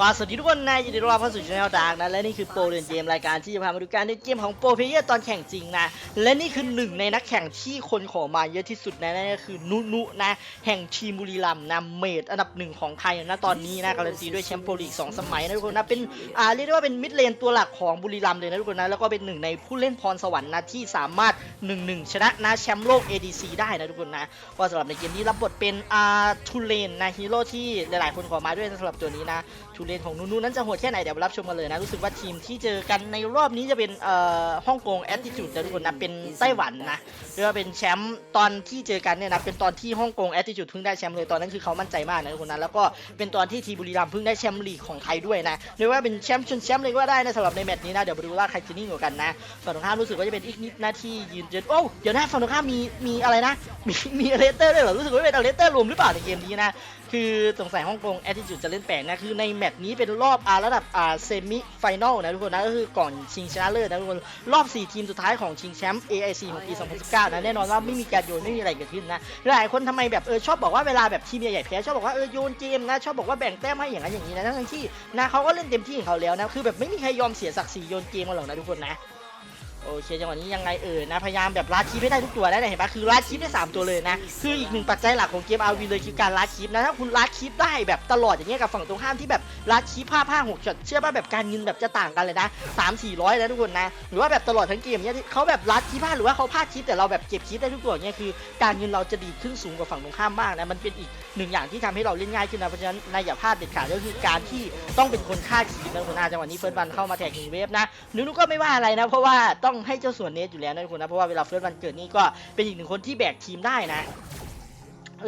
ก็สวัสดีทุกคนนะยินดีต้อนรับเข้าสู่ช่องดาร์กนะและนี่คือโปรเรียนเกมรายการที่จะพามาดูการเล่นเกมของโปรเพเยอร์ตอนแข่งจริงนะและนี่คือหนึ่งในนักแข่งที่คนขอมาเยอะที่สุดนะนั่นก็คือนุนุนะแห่งทีมบุรีรัมย์นะเมดอันดับหนึ่งของไทยนะตอนนี้นะการันตีด้วยแชมป์โปรลีกสองสมัยนะทุกคนนะเป็นอ่าเรียกได้ว่าเป็นมิดเลนตัวหลักของบุรีรัมย์เลยนะทุกคนนะแล้วก็เป็นหนึ่งในผู้เล่นพรสวรรค์นะที่สามารถหนึ่งหนึ่งชนะนะแชมป์โลก ADC ได้นะทุกคนนะก็สำหรับในเกมนี้รับบทเป็นอ่าทูเลนนะฮีโร่ที่หลายๆ คนขอมาด้วยสำหรับตัวนี้นะทูเลนของนูนูนั้นจะโหดแค่ไหนเดี๋ยวรับชมกันเลยนะรู้สึกว่าทีมที่เจอกันในรอบนี้จะเป็นเอ่อฮ่องกงแอตติจูดนะทุกคนนะเป็นไต้หวันนะเรียกว่าเป็นแชมป์ตอนที่เจอกันเนี่ยนะเป็นตอนที่ฮ่องกงแอตติจูดเพิ่งได้แชมป์เลยตอนนั้นคือเขามั่นใจมากนะทุกคนนะแล้วก็เป็นตอนที่ทีบุรีรัมย์เพิ่งได้แชมป์ลีกของไทยด้วยนะเรียกว่าเป็นแชมป์ชนแชมป์เลยก็ว่าได้นะสำหรับในแมตช์นี้นะเดี๋ยวมาดูว่าใครจะนิ่งกว่ากันนะฝั่งตรงข้ามรู้สึกว่าจะเป็นอีกนิดนะที่ยืนเจนโอ้เดี๋ยวนะฝั่งตรงข้ามมีมีอะไรนะ มีมีเลเตอร์ด้วยเหรอรู้สึกว่าเป็นเลเตอร์รวมหรือเปล่าในเกมนี้นะคือสงสัยฮ่องกงแอ t ติจูดจะเล่นแปลกนะคือในแมตชนี้เป็นรอบอาระดับอ่าเซมิไฟแนลนะทุกคนนะก็คือก่อนชิงชนะเลิศนะทุกคนรอบ 4 ทีมสุดท้ายของชิงแชมป์ AIC ของปี 2019 นะแน่นอนว่าไม่มีการโยนไม่มีอะไรเกิดขึ้นนะหลายคนทำไมแบบเออชอบบอกว่าเวลาแบบทีมใหญ่ๆแพ้ชอบบอกว่าเออโยนเกมนะชอบบอกว่าแบ่งแต้มให้อย่างนั้นอย่างนี้นะทั้งที่นะเขาก็เล่นเต็มที่ของเขาแล้วนะคือแบบไม่มีใครยอมเสียศักดิ์ศรีโยนเกมกันหรอกนะทุกคนนะ โอเคจังหวะนี้ยังไงเออนะพยายามแบบลัดคลิปให้ได้ทุกตัวได้นะเห็นปะคือลัดคลิปได้สามตัวเลยนะคืออีกหนึ่งปัจจัยหลักของเกมอาวีเลยคือการลัดคลิปนะถ้าคุณลัดคลิปได้แบบตลอดอย่างเงี้ยกับฝั่งตรงข้ามที่แบบลัดคลิปห้าห้าหกช็อตเชื่อป่ะแบบการเงินแบบจะต่างกันเลยนะสามสี่ร้อยนะทุกคนนะหรือว่าแบบตลอดทั้งเกมเนี้ยเขาแบบลัดคลิปพลาหรือว่าเขาพลาดคลิปแต่เราแบบเก็บคลิปได้ทุกตัวเนี้ยคือ การเงินเราจะดีขึ้นสูงกว่าฝั่งตรงข้ามมากนะมันเป็นอีกหนึ่งอย่างที่ทำให้เราเล่นง่ายขึ้นนะเพราะฉะนั้นนายอย่าพลาดเด็ดขาดก็คือการที่ต้องเป็นคนฆ่าคลิปนะทุกคนนะจังหวะนี้เฟิร์สวันเข้ามาแท็กหนึ่งเวฟนะนุนุก็ไม่ว่าอะไรนะเพราะว่าต้องให้เจ้าส่วนเนสอยู่แล้วนะทุกคนนะเพราะว่าเวลาเฟิร์สวันเกิดนี่ก็เป็นอีกหนึ่งคนที่แบกทีมได้นะ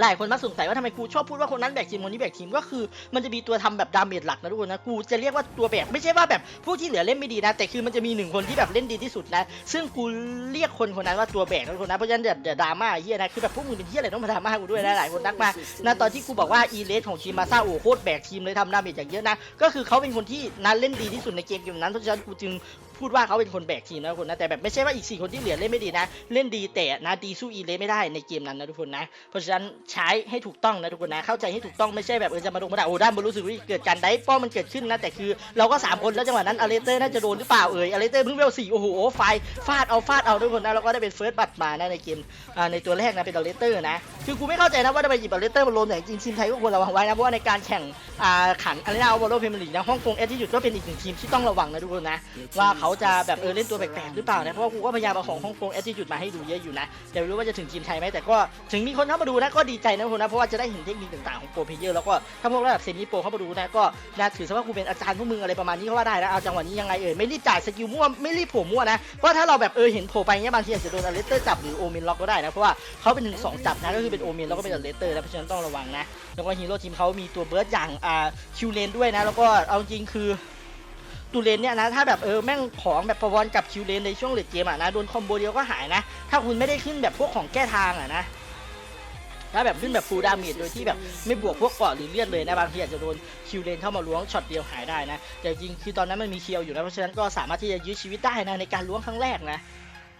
หลายคนมาสงสัยว่าทำไมกูชอบพูดว่าคนนั้นแบกทีมคนนี้แบกทีมก็คือมันจะมีตัวทำแบบดาเมจหลักนะทุกคนนะกูจะเรียกว่าตัวแบกไม่ใช่ว่าแบบผู้ที่เหลือเล่นไม่ดีนะ แต่คือมันจะมีหนึ่งคนที่แบบเล่นดีที่สุดนะซึ่งกูเรียกคนคนนั้นว่าตัวแบกนะทุกคนนะเพราะฉะนั้นอย่าอย่าดราม่าเฮียนะคือแบบพวกมึงเป็นเฮียอะไรต้องมาดราม่ากูด้วยนะหลายคนทักมานะตอนที่กูบอกว่าอีเลสของทีมมาซาโอโคตรแบกทีมเลยทำดาเมจอย่างเยอะนะก็คือเขาเป็นคนที่นั้นเล่นดีที่สุดในเกมเกมนั้นเพราะฉะนั้นกูจึง พูดว่าเขาเป็นคนแบกทีมนะทุกคนนะแต่แบบไม่ใช่ว่าอีกสี่คนที่เหลือเล่นไม่ดีนะ เล่นดีแต่นะดีสู้อีเลไม่ได้ในเกมนั้นนะทุกคนนะ เพราะฉะนั้นใช้ให้ถูกต้องนะทุกคนนะเข้าใจให้ถูกต้องไม่ใช่แบบเออจะมาโดนมาด่าโอ้ด้านบนรู้สึกว่าเกิดการได้ป้อมมันเกิดขึ้นนะแต่คือเราก็สามคนแล้วจังหวะนั้นอเลเตอร์น่าจะโดนหรือเปล่าเอ่ยอเลเตอร์เพิ่งเวลสี่โอ้โหไฟฟาดเอาฟาดเอาทุกคนนะแล้วก็ได้เป็นเฟิร์สบัตมานะในเกมอ่าในตัวแรกนะเป็นอเลเตอร์นะคือกูไม่เข้าใจนะว่าทำไมหยิบอเลเตอร์มาลงแต่จริงทีมไทยก็ควรระวังไว้นะเพราะว่าในการแข่งอ่าขันอารีนาอวอร์เพมลีนะฮ่องกงเอทิจูดก็เป็นอีกหนึ่งทีมที่ต้องระวังนะทุกคนนะว่าเขาจะแบบเออเล่นตัวแปลกๆหรือเปล่านะเพราะว่ากูก็พยายามเอาของฮ่องกงเอทิจูดมาให้ดูเยอะอยู่นะแต่ไม่รู้ว่าจะถึงทีมไทยไหมแต่ก็ถึงมีคนเข้ามาดูนะก็ดีใจนะทุกคนนะเพราะว่าจะได้เห็นเทคนิคต่างๆของโปรเพลเยอร์แล้วก็ถ้าพวกระดับเซมิโปรเข้ามาดูนะก็นะถือซะว่ากูเป็นอาจารย์พวกมึงอะไรประมาณนี้ก็ว่าได้นะเอาจังหวะนี้ยังไงเอ่ยไม่รีบจ่ายสกิลมั่วไม่รีบโผล่มั่วนะเพราะถ้าเราแบบเออเห็นโผล่ไปเงี้ยบางทีอาจจะโดนอเลสเตอร์จับหรือโอเมนล็อกก็ได้นะเพราะว่าเขาเป็นหนึ่งสองจับนะก็คือเป็นโอเมนแล้วก็เป็นอเลสเตอร์นะเพราะฉะนั้นต้องระวังนะแล้วก็ฮีโร่ทีมเขามีตัวเบิร์ดอย่างอ่าคิวเลนด้วยนะแล้วก็เอาจริงคือ ตูเลนเนี่ยนะ ถ้าแบบเออแม่งของแบบประวอนกับคิวเลนในช่วงเลดเกมอะนะโดนคอมโบเดียวก็หายนะ ถ้าคุณไม่ได้ขึ้นแบบพวกของแก้ทางอะนะถ้าแบบขึ้นแบบฟูลดาเมจโดยที่แบบไม่บวกพวกเกาะหรือเลือดเลยนะบางทีอาจจะโดนคิวเลนเข้ามาล้วงช็อตเดียวหายได้นะแต่จริงคือตอนนั้นมันมีเคียวอยู่นะเพราะฉะนั้นก็สามารถที่จะยื้อชีวิตได้นะในการล้วงครั้งแรกนะ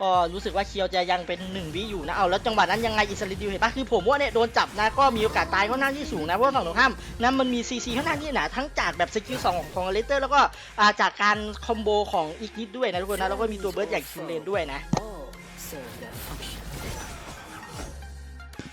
ก็รู้สึกว่าเคียวจะยังเป็นหนึ่งวิอยู่นะเอาแล้วจังหวะนั้นยังไงอิสราเอลเห็นปะคือผมว่าเนี่ยโดนจับนะก็มีโอกาสตายค่อนข้างที่สูงนะเพราะฝั่งตรงข้ามนั้นมันมีซีซีค่อนข้างที่หนาทั้งจากแบบสกิลสองของเลเตอร์แล้วก็าจากการคอมโบของอีกนิดด้วยนะทุกคนนะแล้วก็มีตัวเบิร์ดอย่างคิวเลนด้วยนะ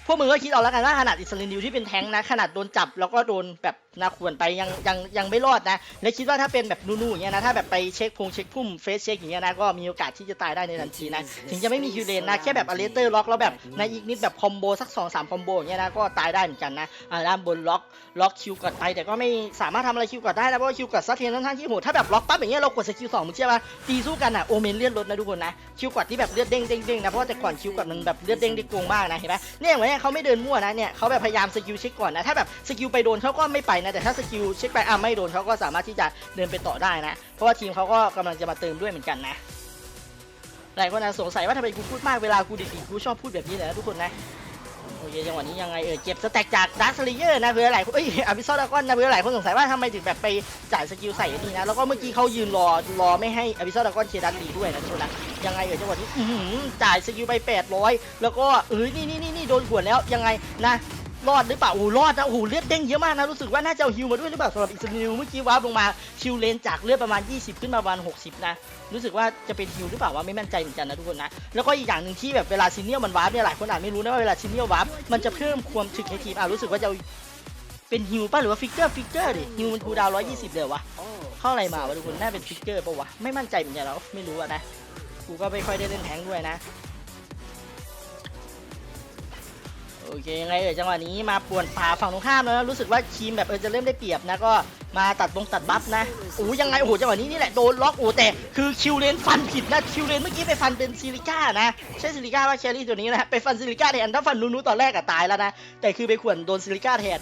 พวกมึงก็คิดเอาแล้วกันว่าขนาดอิสราเอลที่เป็นแท้งนะ ขนาดโดนจับแล้วก็โดนแบบนาขวนไปยังยังยังไม่รอดนะ และคิดว่าถ้าเป็นแบบนูๆอย่างเงี้ยนะถ้าแบบไปเช็คพงเช็คพุ่มเฟสเช็คอย่างเงี้ยนะก็มีโอกาสที่จะตายได้ในทันทีนะถึงจะไม่มีคิวเลนนะแค่แบบอเลเตอร์ล็อกแล้วแบบในอีกนิดแบบคอมโบสัก2อสามคอมโบอย่างเงี้ยนะก็ตายได้เหมือนกันนะอ่าด้านบนล็อกล็อกคิวกดไป แต่ก็ไม่สามารถทำอะไรคิวกดได้นะเพราะว่าคิวกดซัดเทนค่อนข้างที่โหดถ้าแบบล็อกปั๊บอย่างเงี้ยเรากดสกิลสองมึงเชื่อป่ะตีสู้กันอะโอเมนเลือดลดนะทุกคนนะคิวกดที่แบบเลือดเด้งเด้งเด้งนะเพราะว่าแต่ก่อนคิวกดมันแบบเลือดเด้งได้โกงมากนะเห็นไหมเนี่ยอย่างเงี้ยเขาไม่เดินมั่วนะเนี่ยเขาแบบพยายามสกิลเช็คก่อนนะถ้าแบบสกิลไปโดนเขาก็ไม่ไปนะแต่ถ้าสกิลเช็คไปอะไม่โดนเขาก็สามารถที่จะเดินไปต่อได้นะ เพราะว่าทีมเขาก็กำลังจะมาเติมด้วยเหมือนกันนะหลายคนอาจสงสัยว่าทำไมกูพูดมากเวลากูดิบกูชอบพูดแบบนี้เลยนะทุกคนนะ โอเคจังหวะนี้ยังไงเออเก็บสแต็กจากดัสเลเยอร์นะเพื่อหลายคนเอ้ยอภิซอดากอนนะเพื่อหลายคนสงสัยว่าทำไมถึงแบบไปจ่ายสกิลใส่นี่นะ แล้วก็เมื่อกี้เขายืนรอรอไม่ให้อภิซอดากอนเคดันดีด้วยนะทุกคนนะยังไงเออจังหวะนี้จ่ายสกิลไป 800 แล้วก็เอ้ยนี่นี่นี่นี่โดนขวนแล้วยังไงนะ รอดหรือเปล่าโอ้รอดนะโอ้โหเลือดเด้งเยอะมากนะรู้สึกว่าน่าจะฮิวมาด้วยหรือเปล่าสำหรับอิสราเอลเมื่อกี้วาร์ปลงมาคิวเลนจากเลือดประมาณ 20 ขึ้นมาประมาณ 60 นะ รู้สึกว่าจะเป็นฮิวหรือเปล่าว่าไม่มั่นใจเหมือนกันนะทุกคนนะ แล้วก็อีกอย่างหนึ่งที่แบบเวลาซินเนียลมันวาร์ปเนี่ยหลายคนอาจไม่รู้นะว่าเวลาซินเนียลวาร์ปมันจะเพิ่มความถึกให้ทีมอะรู้สึกว่าจะเป็นฮิวป่ะหรือว่าฟิกเกอร์ฟิกเกอร์ดิฮิวมันคูดาวน์120เลยวะเข้าอะไรมาวะทุกคนน่าเป็นฟิกเกอร์ปะวะไม่มั่นใจเหมือนกันแล้วไม่รู้อะนะกูก็ไม่ค่อยได้เล่นแทงด้วยนะ อเคยังไงเอ่ยจังหวะนี้มาป่วนป่าฝั่งตรงข้ามแล้วนะรู้สึกว่าทีมแบบเออจะเริ่มได้เปรียบนะก็มาตัดบงตัดบัฟนะโอ้ยังไงโอ้โหจังหวะนี้นี่แหละโดนล็อกโอ้แต่คือคิวเลนฟันผิดนะคิวเลนเมื่อกี้ไปฟันเป็นซิลิก้านะใช่ซิลิก้าว่าแครี่ตัวนี้นะไปฟันซิลิก้าแทนถ้าฟันนูนูตอนแรกอะตายแล้วนะแต่คือไปขวนโดนซิลิก้าแทน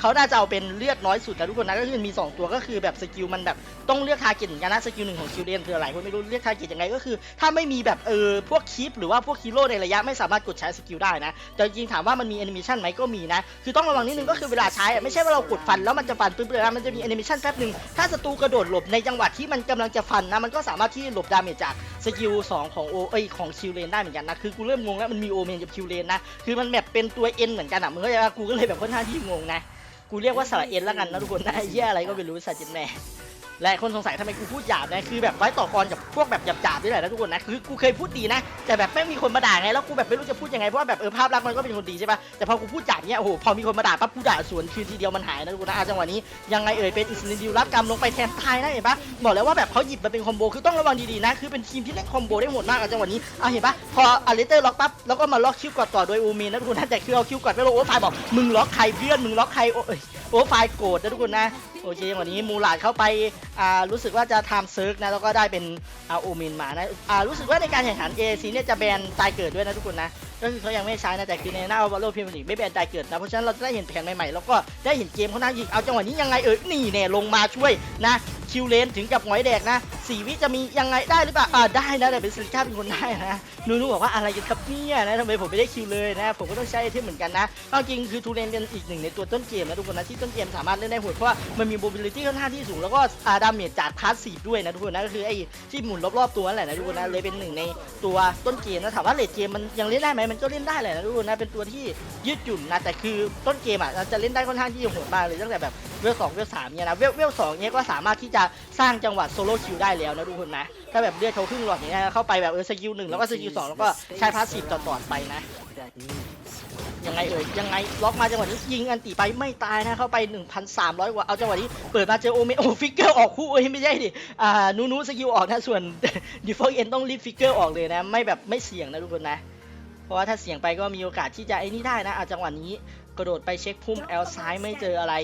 เขาน่าจะเอาเป็นเลือดน้อยสุดนะทุกคนนะก็คือมี 2 ตัวก็คือแบบสกิลมันแบบต้องเลือกทาร์เก็ตเหมือนกันนะสกิลหนึ่งของคิวเดนคืออะไรคนไม่รู้เลือกทาร์เก็ตยังไงก็คือ ถ้าไม่มีแบบเออพวกคลิปหรือว่าพวกฮีโร่ในระยะไม่สามารถกดใช้สกิลได้นะแต่จริงถามว่ามันมีแอนิเมชันไหมก็มีนะ คือต้องระวังนิดนึงก็คือเวลาใช้ไม่ใช่ว่าเรากดฟันแล้วมันจะฟันปึ๊บเลยนะมันจะมีแอนิเมชันแป๊บหนึ่งถ้าศัตรูกระโดดหลบในจังหวะที่มันกำลังจะฟันนะมันก็สามารถที่หลบดาเมจจากสกิลสองของโอเอ้ยของคิวเลนได้เหมือนกันนะคือกูเริ่มงงแล้วมันมีโอเมนกับคิวเลนนะคือมันแบบเป็นตัวเอ็นเหมือนกันอะมึงเข้าใจปะกูก็เลยแบบค่อนข้างที่งงนะ กูเรียกว่าสระเอ็นแล้วกันนะทุกคนนะเหี้ยอะไรก็ไม่รู้สัตว์จิตแม่ และคนสงสัยทำไมกูพูดหยาบนะคือแบบไว้ต่อกรกับพวกแบบหยาบๆนี่แหละนะทุกคนนะคือกูเคยพูดดีนะ แต่แบบไม่มีคนมาด่าไงแล้วกูแบบไม่รู้จะพูดยังไงเพราะว่าแบบเออภาพลักษณ์มันก็เป็นคนดีใช่ปะแต่พอกูพูดหยาบเนี้ยโอ้โหพอมีคนมาด่าปั๊บกูด่าสวนคืนทีเดียวมันหายนะทุกคนนะอะจังหวะนี้ยังไงเอ่ยเป็นอิสราเอลรับกรรมลงไปแทนตายนะเห็นปะบอกแล้วว่าแบบเขาหยิบมาเป็นคอมโบคือต้องระวังดีๆนะคือเป็นทีมที่เล่นคอมโบได้โหดมากอะจังหวะนี้อะเห็นปะพออาริเตอร์ล็อกปั๊บแล้วก็มาล็อกคิวกอดต่อโดยอูมีนนะทุกคนนะแต่คือเอาคิวกอดไปลงโอ้ไฟบอกมึงล็อกใครเพื่อนมึงล็อกใครโอ้ยโอ้ไฟโกรธนะทุกคนนะ โอเควันนี้มูหลาดเข้าไปอ่ารู้สึกว่าจะทำเซิร์กนะแล้วก็ได้เป็นอาอูมินมานะอ่ารู้สึกว่าในการแข่งขันเอซีเนี่ยจะแบนตายเกิดด้วยนะทุกคนนะก็คือเขายังไม่ใช้นะแต่คือในหน้าบอลโลพิมพ์ลีไม่แบนตายเกิดนะเพราะฉะนั้นเราจะได้เห็นแผนใหม่ๆแล้วก็ได้เห็นเกมเขาหน้ายิงเอาจังหวะนี้ยังไงเออนี่แน่ลงมาช่วยนะ คิวเลนถึงกับหงอยแดกนะสีวิจะมียังไงได้หรือเปล่าอ่าได้นะแต่เป็นซิลิก้าเป็นคนได้นะนูนูบอกว่าอะไรกันครับเนี่ยนะทำไมผมไม่ได้คิวเลยนะผมก็ต้องใช้ไอเทมเหมือนกันนะเอาจริงคือทูเรนเป็นอีกหนึ่งในตัวต้นเกมนะทุกคนนะที่ต้นเกมสามารถเล่นได้โหดเพราะว่ามันมี mobility ค่อนข้างที่สูงแล้วก็อาดามเมจจากพาสซีฟด้วยนะทุกคนนะก็คือไอ้ที่หมุนรอบๆตัวนั่นแหละนะทุกคนนะเลยเป็นหนึ่งในตัวต้นเกมนะถามว่าเลดเกมมันยังเล่นได้ไหมมันก็เล่นได้แหละนะทุกคนนะเป็นตัวที่ยืดหยุ่นนะแต่คือต้นเกมอะจะเล่นได้ค่อนข้างที่โหดมากเลยตั้งแต่แบบเวลสองเวลสามเนี่ยนะเวลเวลสองเนี่ยก็สามารถที่จะสร้างจังหวะโซโล่คิวได้แล้วนะทุกคนนะถ้าแบบเลือดเขาครึ่งหลอดอย่างเงี้ยเข้าไปแบบเออสกิลหนึ่งแล้วก็สกิลสองแล้วก็ใช้พาสซีฟต่อๆไปนะยังไงเอ่ยยังไงล็อกมาจังหวะนี้ยิงอันติไปไม่ตายนะเข้าไป 1,300 กว่า เอาจังหวะนี้เปิดมาเจอโอเมโอฟิกเกอร์ออกคู่เอ้ยไม่ใช่ดิอ่านูนูสกิลออกนะส่วนดิฟอลเอ็นต้องรีบฟิกเกอร์ออกเลยนะ ไม่แบบไม่เสี่ยงนะทุกคนนะ เพราะว่าถ้าเสี่ยงไปก็มีโอกาสที่จะไอ้นี่ได้นะอาจังหวะนี้กระโดดไปเช็คพุ่มแอลซ้ายไม่เจออะไร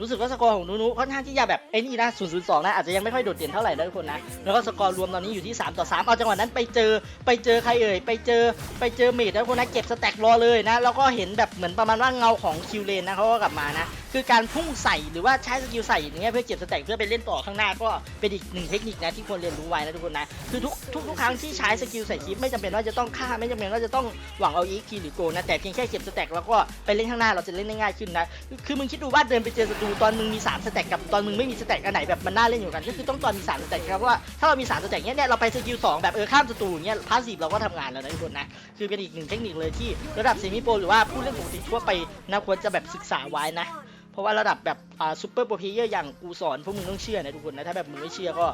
รู้สึกว่าสกอร์ของนูนูค่อนข้างที่จะแบบไอ้นี่นะ002นะอาจจะยังไม่ค่อยโดดเด่นเท่าไหร่นะทุกคนนะ แล้วก็สกอร์รวมตอนนี้อยู่ที่ 3 ต่อ 3 เอาจังหวะนั้นไปเจอไปเจอใครเอ่ย ไปเจอไปเจอเมดนะทุกคนนะเก็บสแต็กรอเลยนะ แล้วก็เห็นแบบเหมือนประมาณว่าเงาของคิวเลนนะเขาก็กลับมานะ คือการพุ่งใส่หรือว่าใช้สกิลใส่อย่างเงี้ยเพื่อเก็บสแต็กเพื่อไปเล่นต่อข้างหน้าก็เป็นอีกหนึ่งเทคนิคนะที่ควรเรียนรู้ไว้นะทุกคนนะคือทุกทุกทุกครั้งที่ใช้สกิลใส่คลิปไม่จำเป็นว่าจะต้องฆ่าไม่จำเป็นว่าจะต้องหวังเอาอีกทีหรือโกนะแต่เพียงแค่เก็บสแต็กแล้วก็ไปเล่นข้างหน้าเราจะเล่นได้ง่ายขึ้นนะคือมึงคิดดูว่าเดินไปเจอศัตรูตอนมึงมี3สแต็กกับตอนมึงไม่มีสแต็กอันไหนแบบมันน่าเล่นอยู่กันก็คือต้องตอนมี3สแต็กครับว่าถ้าเรามี3สแต็กเนี้ยเนี่ยเราไปสกิล2แบบเออข้ามศัตรูอย่างเงี้ยพาสซีฟเราก็ทำงานแล้วนะทุกคนนะคือเป็นอีกหนึ่งเทคนิคเลยที่ระดับเซมิโปรหรือว่าผู้เล่นปกติทั่วไปนะควรจะแบบศึกษาไว้นะ เพราะว่าระดับแบบอ่าซูเปอร์โปรเพเยอร์อย่างกูสอนพวกมึงต้องเชื่อนะทุกคนนะ ถ้าแบบมึงไม่เชื่อก็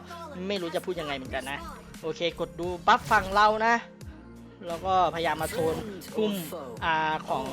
ไม่รู้จะพูดยังไงเหมือนกันนะ โอเค กดดูบัฟฝั่งเรานะ แล้วก็พยายามมาโซนคุมอ่าของ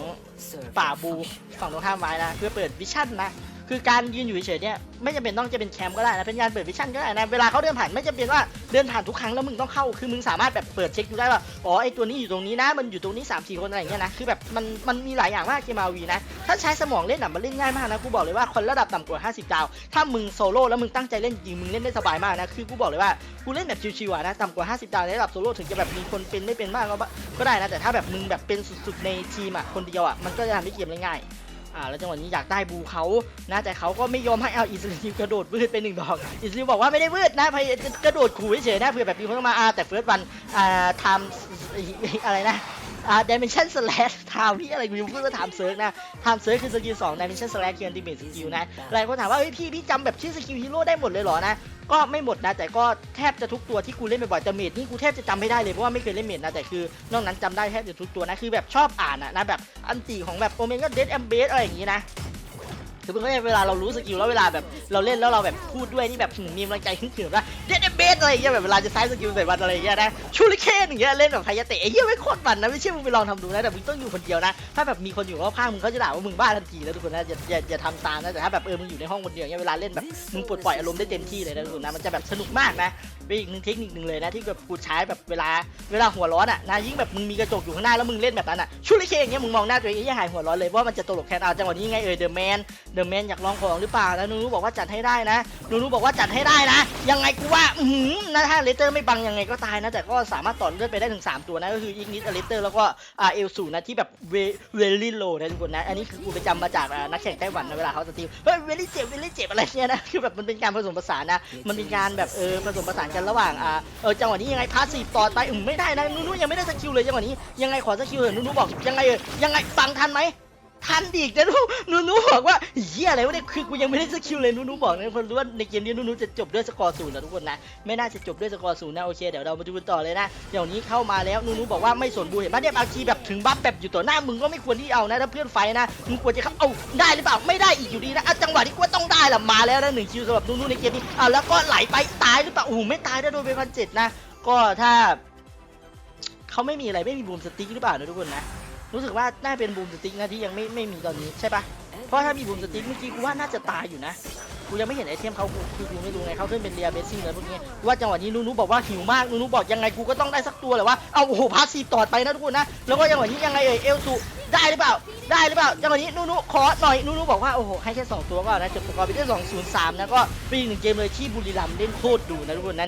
ป่าบูฝั่งตรงข้ามไว้นะ เพื่อเปิดวิชั่นนะ คือการยืนอยู่เฉยๆเนี่ยไม่จำเป็นต้องจะเป็นแคมป์ก็ได้นะเป็นการเปิดวิชั่นก็ได้นะเวลาเขาเดินผ่านไม่จำเป็นว่าเดินผ่านทุกครั้งแล้วมึงต้องเข้าคือมึงสามารถแบบเปิดเช็คดูได้ว่าอ๋อไอตัวนี้อยู่ตรงนี้นะ มันอยู่ตรงนี้3ามสี่คนอะไรอย่างเงี้ยนะคือแบบมันมันมีหลายอย่างมากเกมอาวีนะถ้าใช้สมองเล่นอะมันเล่นง่ายมากนะกูบอกเลยว่าคนระดับต่ำกว่า 50 ดาว ถ้ามึงโซโล่แล้วมึงตั้งใจเล่นจริงมึงเล่นได้สบายมากนะคือกูบอกเลยว่ากูเล่นแบบชิวๆอะนะต่ำกว่า 50 ดาวในระดับโซโล่ถึงจะแบบมีคนเป็นไม่เป็นมากก็บก็ได้นะแต่ถ้าแบบมึงแบบเป็นสุดๆในทีมอะคนเดียวอะมันก็จะทำให้เกมเล่นง่าย อ่าแล้วจังหวะนี้อยากได้บูเขานะแต่เขาก็ไม่ยอมให้เอาอิสราเอลกระโดดวืดไปหนึ่งดอกอิสราเอลบอกว่าไม่ได้วืดนะพยายามกระโดดขู่เฉยๆนะเพื่อแบบมีคนมาอ่าแต่เฟิร์สวันอ่าทำอะไรนะอ่า dimension slash ทำพี่อะไรกูยังพูดว่าทำเซิร์ฟนะทำเซิร์ฟคือสกิลสอง dimension slash คือ ultimate skill นะหลายคนถามว่าเฮ้ยพี่พี่จำแบบชื่อสกิลฮีโร่ได้หมดเลยเหรอนะ ก็ไม่หมดนะแต่ก็แทบจะทุกตัวที่กูเล่นบ่อยๆแต่เมดนี่กูแทบจะจำไม่ได้เลยเพราะว่าไม่เคยเล่นเมดนะแต่คือนอกนั้นจำได้แทบจะทุกตัวนะคือแบบชอบอ่านอะนะแบบอันตีของแบบโอเมก้าเดดแอมเบสอะไรอย่างงี้นะ คือมันก็จะเวลาเรารู้สกิลแล้วเวลาแบบเราเล่นแล้วเราแบบพูดด้วยนี่แบบมีกำลังใจขึ้นเขิมว่าเดดเบสอะไรเงี้ยแบบเวลาจะใช้สกิลใส่วันอะไรเงี้ยนะชูริเคนอย่างเงี้ยเล่นแบบไฮยาเตะไอ้เหี้ยไม่โคตรมันนะไม่เชื่อมึงไปลองทำดูนะแต่มึงต้องอยู่คนเดียวนะ ถ้าแบบมีคนอยู่รอบข้างมึงเขาจะด่าว่ามึงบ้าทันทีแล้วทุกคนนะอย่าอย่าอย่าทำตามนะแต่ถ้าแบบเออมึงอยู่ในห้องคนเดียวเนี่ยเวลาเล่นแบบมึงปลดปล่อยอารมณ์ได้เต็มที่เลยนะทุกคนนะมันจะแบบสนุกมากนะเป็นอีกหนึ่งเทคนิคหนึ่งเลยนะที่แบบกูใช้แบบเวลาเวลาหัวร้อนอะนะยิ่งแบบมึงมีกระจกอยู่ข้างหน้าแล้วมึงเล่นแบบนั้นอะชูริเคนอย่างเงี้ยมึงมองหน้าตัวเองไอ้เหี้ยหายหัวร้อนเลยว่ามันจะตลกแค่เอาจังหวะนี้ไงเออเดอะแมนเดอะแมนอยากลองของหรือเปล่าแล้วนูนูบอกว่าจัดให้ได้นะนูนูบอกว่าจัดให้ได้นะ ยังไงกูว่าอือหือนะถ้าเลเตอร์ไม่บังยังไงก็ตายนะแต่ก็สามารถต่อเลือดไปได้ถึงสามตัวนะก็คืออีกนิดเลเตอร์แล้วก็อ่าเอลสูนะที่แบบเวเวลี่โลนะทุกคนนะอันนี้คือกูไปจำมาจากนักแข่งไต้หวันนะเวลาเขาสตรีมเฮ้ยเวลี่เจ็บเวลี่เจ็บอะไรเนี่ยนะคือแบบมันเป็นการผสมผสานนะมันเป็นการแบบเออผสมผสานกันระหว่างอ่าเออจังหวะนี้ยังไงพาสีต่อไปอืมไม่ได้นะนูนูยังไม่ได้สกิลเลยจังหวะนี้ยังไงขอสกิลเถอะนูนูบอกยังไงเออยังไงฟังทันไหม ทันดีกนะนูนูนูบอกว่าเฮียอะไรวะเนี่ยคือกูยังไม่ได้สกิลเลยนูนูบอกนะคนรู้ว่าในเกมนี้นูนูจะจบด้วยสกอร์ศูนย์นะทุกคนนะไม่น่าจะจบด้วยสกอร์ศูนย์นะโอเคเดี๋ยวเรามาดูกันต่อเลยนะเดี๋ยวนี้เข้ามาแล้วนูนูบอกว่าไม่สนบูเห็นปะเนี่ยบางทีแบบถึงบัฟแบบอยู่ต่อหน้ามึงก็ไม่ควรที่เอานะถ้าเพื่อนไฟนะมึงควรจะเข้าเอาได้หรือเปล่าไม่ได้อีกอยู่ดีนะจังหวะที่กูต้องได้ละมาแล้วนะหนึ่งคิวสำหรับนูนูในเกมนี้อะแล้วก็ไหลไปตายหรือเปล่าโอ้ไม่ตายได้โดนไปพันเจ็ดนะก็ถ้าเขาไม่มีอะไรไม่มีบูมสติ๊กหรือเปล่านะทุกคนนะ รู้สึกว่าน่าเป็นบูมสติ๊กนะที่ยังไม่ไม่มีตอนนี้ใช่ปะเพราะถ้ามีบูมสติ๊กเมื่อกี้กูว่าน่าจะตายอยู่นะกูยังไม่เห็นไอเทมเขาคือกูไม่รู้ไงเขาขึ้นเป็นเรียเบสซิ่งเลยพวกนี้ว่าจังหวะนี้นูนูบอกว่าหิวมากนูนูบอกยังไงกูก็ต้องได้สักตัวแหละว่าเอาโอ้โหพาสซีต่อไปนะทุกคนนะแล้วก็จังหวะนี้ยังไงเอ่ยเอลซูได้หรือเปล่า ได้หรือเปล่าจังหวะนี้นูนูขอหน่อยนูนูบอกว่าโอ้โหให้แค่สองตัวก็เอานะจบสกอร์ไปได้สองศูนย์สามนะก็เป็นอีหนึ่งเกมเลยที่บุรีรัมย์เล่นโคตรดูนะทุกคนนะ